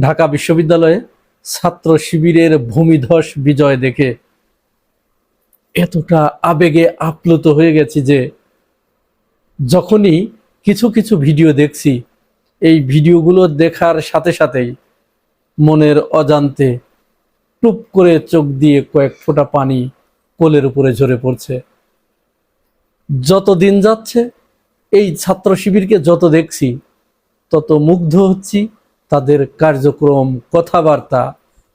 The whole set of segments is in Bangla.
ঢাকা বিশ্ববিদ্যালয়ে ছাত্র শিবিরের ভূমিধস বিজয় দেখে এতটা আবেগে আপ্লুত হয়ে গেছি যে যখনই কিছু কিছু ভিডিও দেখছি, এই ভিডিওগুলো দেখার সাথে সাথেই মনের অজান্তে টুপ করে চোখ দিয়ে কয়েক ফোঁটা পানি কোলের উপরে ঝরে পড়ছে। যত দিন যাচ্ছে, এই ছাত্র শিবিরকে যত দেখছি, তত মুগ্ধ হচ্ছি। তাদের কার্যক্রম, কথাবার্তা,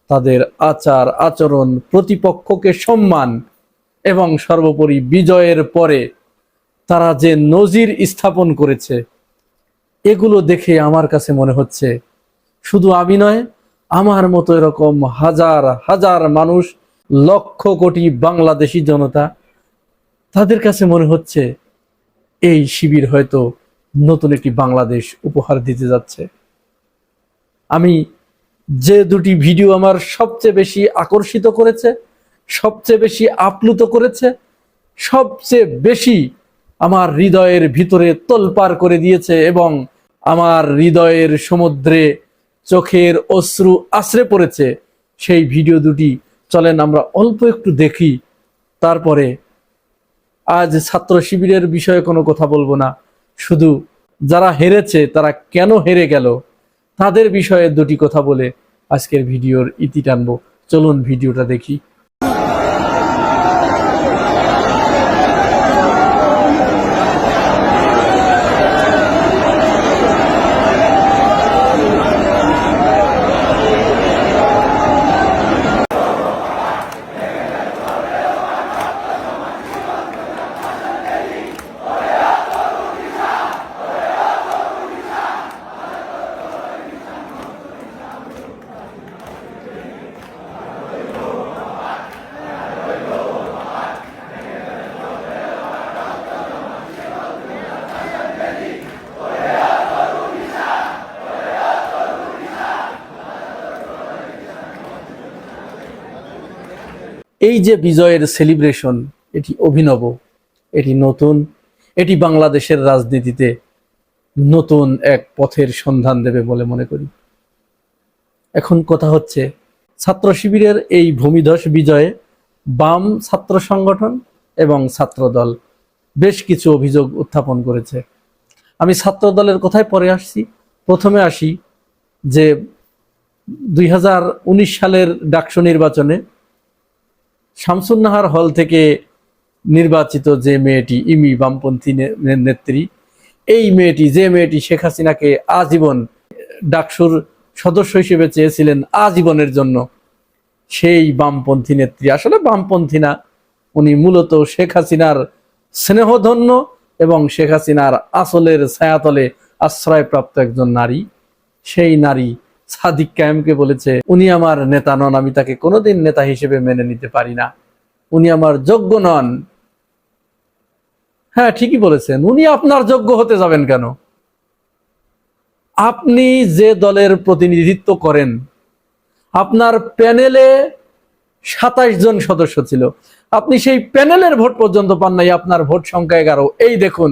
তাদের আচার, আচরণ, প্রতিপক্ষকে সম্মান এবং সর্বোপরি বিজয়ের পরে তারা যে নজির স্থাপন করেছে, এগুলো দেখে আমার কাছে মনে হচ্ছে শুধু আমি নয়, আমার মতো এরকম হাজার হাজার মানুষ, লক্ষ কোটি বাংলাদেশি জনতা, তাদের কাছে মনে হচ্ছে এই শিবির হয়তো নতুন একটি বাংলাদেশ উপহার দিতে যাচ্ছে। আমি যে দুটি ভিডিও আমার সবচেয়ে বেশি আকর্ষিত করেছে, সবচেয়ে বেশি আপ্লুত করেছে, সবচেয়ে বেশি আমার হৃদয়ের ভিতরে তোলপার করে দিয়েছে এবং আমার হৃদয়ের সমুদ্রে চোখের অশ্রু আশ্রে পড়েছে। সেই ভিডিও দুটি, চলেন আমরা অল্প একটু দেখি। তারপরে আজ ছাত্র শিবিরের বিষয়ে কোনো কথা বলব না। শুধু যারা হেরেছে, তারা কেন হেরে গেল? তাদের বিষয়ে দুটি কথা বলে আজকের ভিডিওর ইতি টানবো। চলুন ভিডিওটা দেখি। এই যে বিজয়ের সেলিব্রেশন এটি অভিনব, এটি নতুন, এটি বাংলাদেশের রাজনীতিতে নতুন এক পথের সন্ধান দেবে বলে মনে করি। এখন কথা হচ্ছে, ছাত্র শিবিরের এই ভূমিধস বিজয়ে বাম ছাত্র সংগঠন এবং ছাত্র দল বেশ কিছু অভিযোগ উত্থাপন করেছে। আমি ছাত্র দলের কথায় পরে আসছি। প্রথমে আসি যে দুই হাজার উনিশ সালের ডাকসু নির্বাচনে শামসুন্নাহার হল থেকে নির্বাচিত যে মেয়েটি, ইমি বামপন্থী নেত্রী, এই মেয়েটি, যে মেয়েটি শেখ হাসিনাকে আজীবন ডাকসুর সদস্য হিসেবে চেয়েছিলেন আজীবনের জন্য, সেই বামপন্থী নেত্রী। আসলে বামপন্থী না, উনি মূলত শেখ হাসিনার স্নেহধন্য এবং শেখ হাসিনার আসলের ছায়াতলে আশ্রয়প্রাপ্ত একজন নারী। সেই নারী সাদিক কায়েমকে বলেছে, উনি আমার নেতা নন, আমি তাকে কোনোদিন নেতা হিসেবে মেনে নিতে পারি না। উনি আমার যোগ্য নন। হ্যাঁ ঠিকই বলেছেন। উনি আপনার যোগ্য হতে যাবেন কেন? আপনি যে দলের প্রতিনিধিত্ব করেন, আপনার প্যানেলে সাতাশ জন সদস্য ছিল। আপনি সেই প্যানেলের ভোট পর্যন্ত পান নাই, আপনার ভোট সংখ্যা এগারো। এই দেখুন,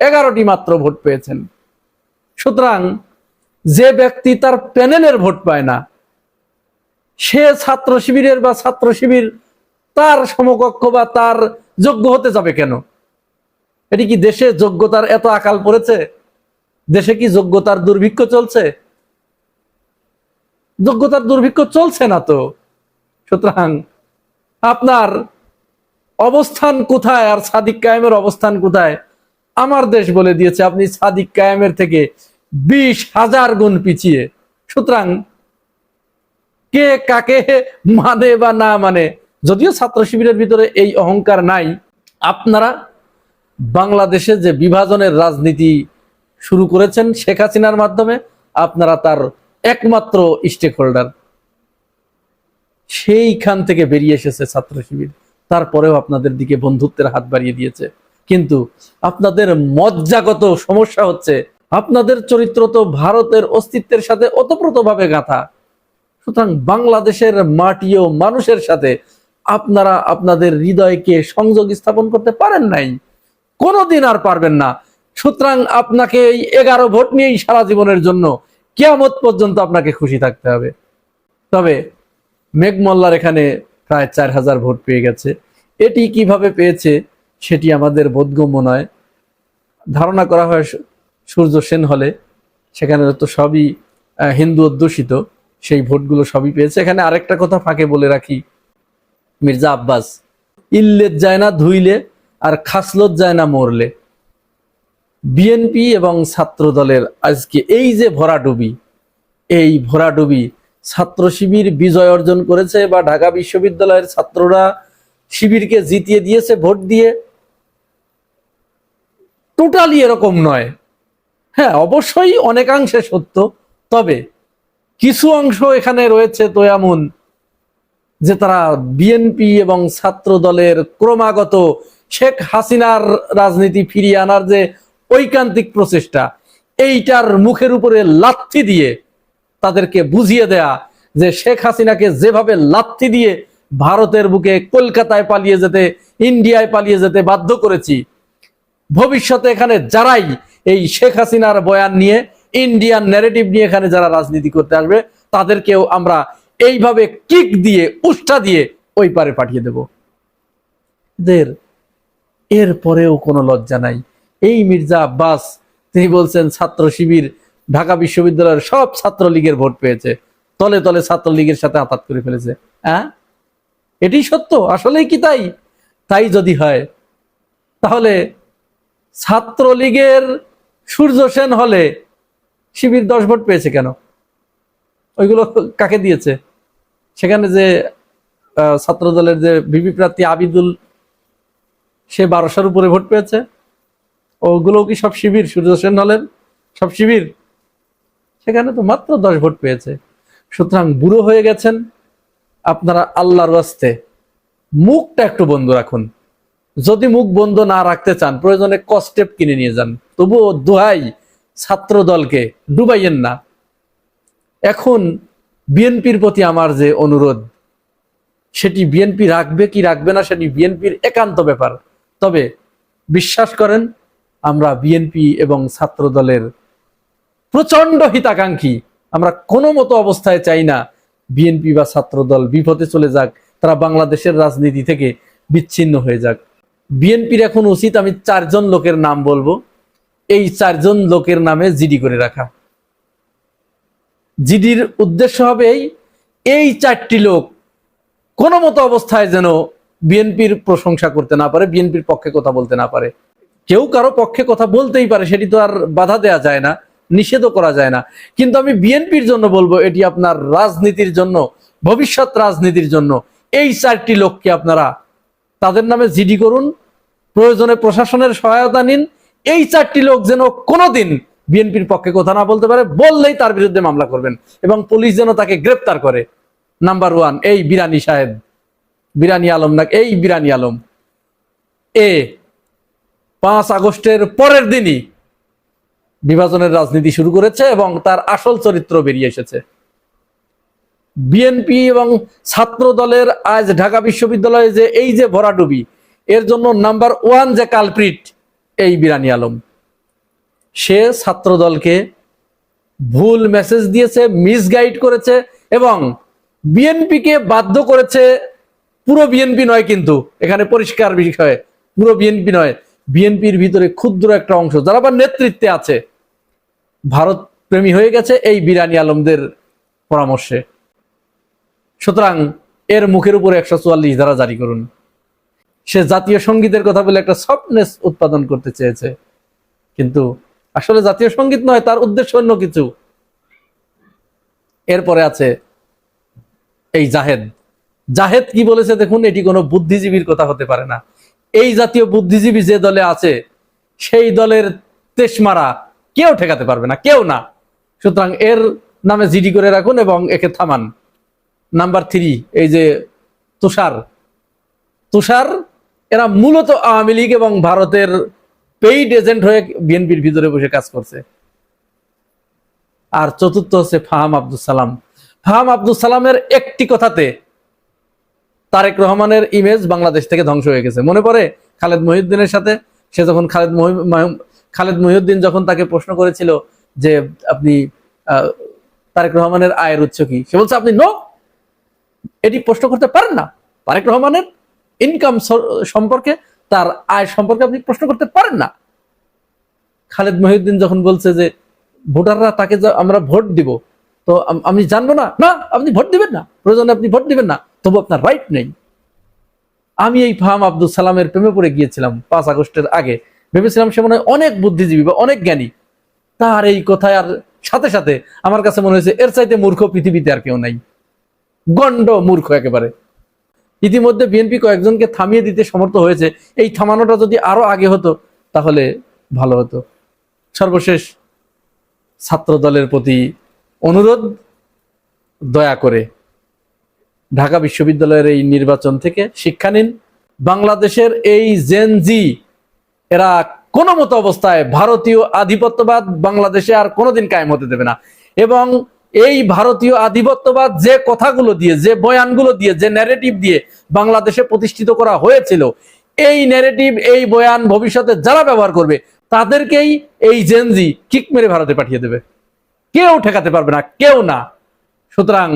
এগারোটি মাত্র ভোট পেয়েছেন। সুতরাং যে ব্যক্তি তার প্যানেলের ভোট পায় না, সে ছাত্র শিবিরের বা ছাত্র শিবির তার সমকক্ষ বা তার যোগ্য হতে যাবে কেন? এটি কি দেশে যোগ্যতার এত আকাল পড়েছে? দেশে কি যোগ্যতার দুর্ভিক্ষ চলছে? যোগ্যতার দুর্ভিক্ষ চলছে না তো। সুতরাং আপনার অবস্থান কোথায় আর সাদিক কায়েমের অবস্থান কোথায়? আমার দেশ বলে দিয়েছে, আপনি সাদিক কায়েমের থেকে বিশ হাজার গুণ পিছিয়ে। সুতরাং কে কাকে মানে বা না মানে যদিও ছাত্র শিবিরের ভিতরে এই অহংকার নাই, আপনারা বাংলাদেশে যে বিভাজনের রাজনীতি শুরু করেছেন শেখ হাসিনার মাধ্যমে, আপনারা তার একমাত্র স্টেক হোল্ডার সেইখান থেকে বেরিয়ে এসেছে ছাত্র শিবির। তারপরেও আপনাদের দিকে বন্ধুত্বের হাত বাড়িয়ে দিয়েছে। কিন্তু আপনাদের মজ্জাগত সমস্যা হচ্ছে আপনাদের চরিত্র তো ভারতের অস্তিত্বের সাথে ওতপ্রোতভাবে গাঁথা। সুতরাং বাংলাদেশের মাটি ও মানুষের সাথে আপনারা আপনাদের হৃদয়কে সংযোগ স্থাপন করতে পারেন নাই। কোনোদিন আর পারবেন না। সুতরাং আপনাকে এই এগারো ভোট নিয়েই সারা জীবনের জন্য কেয়ামত পর্যন্ত আপনাকে খুশি থাকতে হবে। তবে মেঘমল্লার এখানে প্রায় চার হাজার ভোট পেয়ে গেছে। এটি কীভাবে পেয়েছে সেটি আমাদের বোধগম্য নয়। ধারণা করা হয় সূর্য সেন হলে সেখানে তো সবই হিন্দু অধ্যুষিত, সেই ভোটগুলো সবই পেয়েছে। এখানে আরেকটা কথা ফাঁকে বলে রাখি, মির্জা আব্বাস, ইল্লেত যায় না ধুইলে আর খাসলত যায় না মরলে। বিএনপি এবং ছাত্র দলের আজকে এই যে ভরাডুবি, এই ভরাডুবি ছাত্র শিবির বিজয় অর্জন করেছে বা ঢাকা বিশ্ববিদ্যালয়ের ছাত্ররা শিবিরকে জিতিয়ে দিয়েছে, ভোট দিয়ে, টোটালি এরকম নয়। হ্যাঁ অবশ্যই অনেকাংশে সত্য। তবে কিছু অংশ এখানে রয়েছে তো এমন যে তারা বিএনপি এবং ছাত্র দলের ক্রমাগত শেখ হাসিনার রাজনীতি ফিরিয়ে আনার যে ঐকান্তিক প্রচেষ্টা, এইটার মুখের উপরে লাথি দিয়ে তাদেরকে বুঝিয়ে দেয়া যে শেখ হাসিনাকে যেভাবে লাথি দিয়ে ভারতের বুকে কলকাতায় পালিয়ে যেতে, ইন্ডিয়ায় পালিয়ে যেতে বাধ্য করেছি, ভবিষ্যতে এখানে যারাই এই শেখ হাসিনার বয়ান নিয়ে ইন্ডিয়ান ন্যারেটিভ নিয়ে এখানে যারা রাজনীতি করতে আসবে, তাদেরকেও আমরা এইভাবে কিক দিয়ে, উষ্ঠা দিয়ে ওই পারে পাঠিয়ে দেব। এদের এর পরেও কোনো লজ্জা নাই। এই মির্জা আব্বাস, তিনি বলছেন ছাত্র শিবির, ঢাকা বিশ্ববিদ্যালয়ের সব ছাত্রলীগের ভোট পেয়েছে। তলে তলে ছাত্রলীগের সাথে আতাত করে ফেলেছে। হ্যাঁ এটি সত্য, আসলেই কি তাই? তাই যদি হয়, তাহলে ছাত্রলীগের সূর্য সেন হলে শিবির দশ ভোট পেয়েছে কেন? ওইগুলো কাকে দিয়েছে? সেখানে যে ছাত্র দলের যে বিপি প্রার্থী আবিদুল, সে বারোশোর উপরে ভোট পেয়েছে। ওগুলো কি সব শিবির? সূর্য সেন হলেন সব শিবির। সেখানে তো মাত্র দশ ভোট পেয়েছে। সুতরাং বুড়ো হয়ে গেছেন আপনারা আল্লাহর রাস্তে। মুখটা একটু বন্ধ রাখুন। যদি মুখ বন্ধ না রাখতে চান, প্রয়োজনে কস্টেপ কিনে নিয়ে যান। তবুও দোহাই ছাত্র দলকে ডুবাইয়েন না। এখন বিএনপির প্রতি আমার যে অনুরোধ, সেটি বিএনপি রাখবে কি রাখবে না সেটি বিএনপির একান্ত ব্যাপার। তবে বিশ্বাস করেন, আমরা বিএনপি এবং ছাত্র দলের প্রচণ্ড হিতাকাঙ্ক্ষী। আমরা কোনো মতো অবস্থায় চাই না বিএনপি বা ছাত্র দল বিপদে চলে যাক, তারা বাংলাদেশের রাজনীতি থেকে বিচ্ছিন্ন হয়ে যাক। বিএনপির এখন উচিত আমি চারজন লোকের নাম বলব। এই চারজন লোকের নামে জিডি করে রাখা। জিডির উদ্দেশ্য হবে এই চারটি লোক কোনো মতো অবস্থায় যেন বিএনপির প্রশংসা করতে না পারে, বিএনপির পক্ষে কথা বলতে না পারে। কেউ কারও পক্ষে কথা বলতেই পারে, সেটি তো আর বাধা দেয়া যায় না, নিষেধও করা যায় না। কিন্তু আমি বিএনপির জন্য বলব, এটি আপনার রাজনীতির জন্য, ভবিষ্যৎ রাজনীতির জন্য, এই চারটি লোককে আপনারা তাদের নামে জিডি করুন, প্রয়োজনে প্রশাসনের সহায়তা নিন এই চারটি লোক যেন কোনোদিন বিএনপির পক্ষে কথা না বলতে পারে, বললেই তার বিরুদ্ধে মামলা করবেন এবং পুলিশ যেন তাকে গ্রেপ্তার করে। নাম্বার ওয়ান এই বিরানি সাহেব, বিরানি আলম না, এই বিরানি আলম। এ, পাঁচ আগস্টের পরের দিনই বিভাজনের রাজনীতি শুরু করেছে এবং তার আসল চরিত্র বেরিয়ে এসেছে। বিএনপি এবং ছাত্র দলের আজ ঢাকা বিশ্ববিদ্যালয়ে যে এই যে ভরাডুবি, এর জন্য নাম্বার ওয়ান যে কালপ্রিট এই বিরানি আলম। সে ছাত্র দলকে ভুল মেসেজ দিয়েছে মিসগাইড করেছে এবং বিএনপিকে বাধ্য করেছে। পুরো বিএনপি নয় কিন্তু, এখানে পরিষ্কার বিষয়, পুরো বিএনপি নয়। বিএনপির ভিতরে ক্ষুদ্র একটা অংশ যারা আবার নেতৃত্বে আছে, ভারত প্রেমী হয়ে গেছে এই বিরানি আলমদের পরামর্শে। সুতরাং এর মুখের উপরে একশো চুয়াল্লিশ ধারা জারি করুন। সে জাতীয় সঙ্গীতের কথা বলে একটা সফটনেস উৎপাদন করতে চেয়েছে। কিন্তু আসলে জাতীয় সংগীত নয়, তার উদ্দেশ্য অন্য কিছু। এরপরে আছে এই জাহেদ। জাহেদ কি বলেছে দেখুন, এটি কোনো বুদ্ধিজীবীর কথা হতে পারে না। এই জাতীয় বুদ্ধিজীবী যে দলে আছে, সেই দলের তেসমারা কেউ ঠেকাতে পারবে না, কেউ না। সুতরাং এর নামে জিডি করে রাখুন এবং একে থামান। নাম্বার থ্রি, এই যে তুষার। তুষার এরা মূলত আওয়ামী লীগ এবং ভারতের পেইড এজেন্ট হয়ে বিএনপির ভিতরে বসে কাজ করছে। আর চতুর্থ হচ্ছে ফাহাম আব্দুল সালাম। ফাহাম আব্দুল সালামের একটি কথাতে তারেক রহমানের ইমেজ বাংলাদেশ থেকে ধ্বংস হয়ে গেছে। মনে পড়ে খালেদ মহিউদ্দিনের সাথে? সে যখন খালেদ খালেদ মহিউদ্দিন যখন তাকে প্রশ্ন করেছিল যে আপনি তারেক রহমানের আয়ের উৎস কি? সে বলছে, আপনি নো এটি প্রশ্ন করতে পারেন না। তারেক রহমানের ইনকাম সম্পর্কে, তার আয় সম্পর্কে আপনি প্রশ্ন করতে পারেন না। খালেদ মহিউদ্দিন যখন বলছে যে ভোটাররা তাকে আমরা ভোট দিব, তো আমি জানব না। না, আপনি ভোট দিবেন না। প্রয়োজনে আপনি ভোট দিবেন না। তবু আপনার রাইট নেই। আমি এই ফাহাম আব্দুল সালামের প্রেমে পড়ে গিয়েছিলাম পাঁচ আগস্টের আগে। ভেবেছিলাম সে মনে হয় অনেক বুদ্ধিজীবী বা অনেক জ্ঞানী। তার এই কথায় আর সাথে সাথে আমার কাছে মনে হয়েছে, এর চাইতে মূর্খ পৃথিবীতে আর কেউ নাই। গণ্ড মূর্খ একেবারে। ইতিমধ্যে বিএনপি কয়েকজনকে থামিয়ে দিতে সমর্থ হয়েছে। এই থামানোটা যদি আরও আগে হতো, তাহলে ভালো হতো। সর্বশেষ ছাত্র দলের প্রতি অনুরোধ, দয়া করে ঢাকা বিশ্ববিদ্যালয়ের এই নির্বাচন থেকে শিক্ষা নিন। বাংলাদেশের এই জেনজি এরা কোনো মতো অবস্থায় ভারতীয় আধিপত্যবাদ বাংলাদেশে আর কোনোদিন কায়েম হতে দেবে না। এবং এই ভারতীয় আধিপত্যবাদ যে কথাগুলো দিয়ে, যে বয়ানগুলো দিয়ে, যে ন্যারেটিভ দিয়ে বাংলাদেশে প্রতিষ্ঠিত করা হয়েছিল, এই ন্যারেটিভ এই বয়ান ভবিষ্যতে যারা ব্যবহার করবে, তাদেরকেই এই জেনজি কিক মেরে ভারতে পাঠিয়ে দেবে। কেউ ঠেকাতে পারবে না, কেউ না। সুতরাং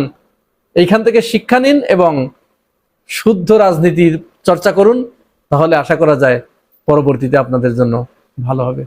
এইখান থেকে শিক্ষা নিন এবং শুদ্ধ রাজনীতির চর্চা করুন, তাহলে আশা করা যায় পরবর্তীতে আপনাদের জন্য ভালো হবে।